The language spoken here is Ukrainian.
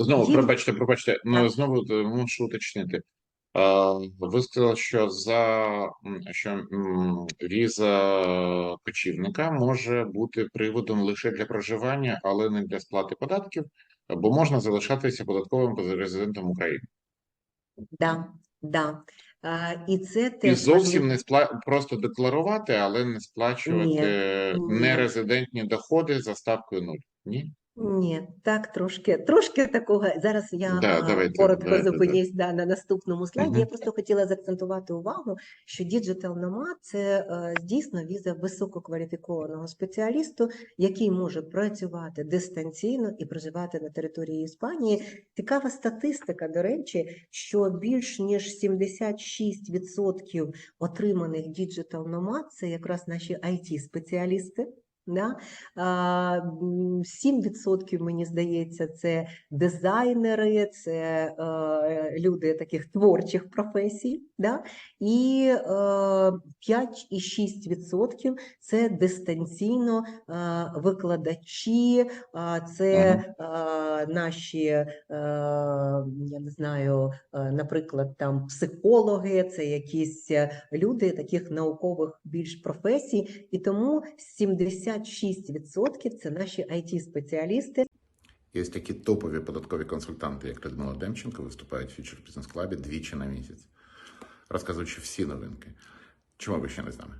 Знову, пробачте, пробачте, ну знову е, мушу уточнити. Ви сказали, що за що віза кочівника може бути приводом лише для проживання, але не для сплати податків, бо можна залишатися податковим резидентом України. Да, да. А, і це І зовсім не спла... просто декларувати, але не сплачувати ні. нерезидентні доходи за ставкою нуль. Ні? Ні, так трошки, трошки такого. Зараз я Да, давайте, коротко давайте, да. зупинюсь да, на наступному слайді. Мгм. Я просто хотіла заакцентувати увагу, що Digital Nomad – це е, дійсно віза висококваліфікованого спеціалісту, який може працювати дистанційно і проживати на території Іспанії. Цікава статистика, до речі, що більш ніж 76% отриманих Digital Nomad – це якраз наші IT-спеціалісти. Да? А, 7%, мені здається, це дизайнери, це е, люди таких творчих професій, да? і е, 5,6% це дистанційно е, викладачі, це е, наші, е, я не знаю, е, наприклад, там психологи, це якісь е, люди таких наукових більш професій, і тому 76% це наші IT-спеціалісти. Є такі топові податкові консультанти, як Людмила Демченко, виступають в Future Business Club двічі на місяць, розказуючи всі новинки. Чому ви ще не з нами?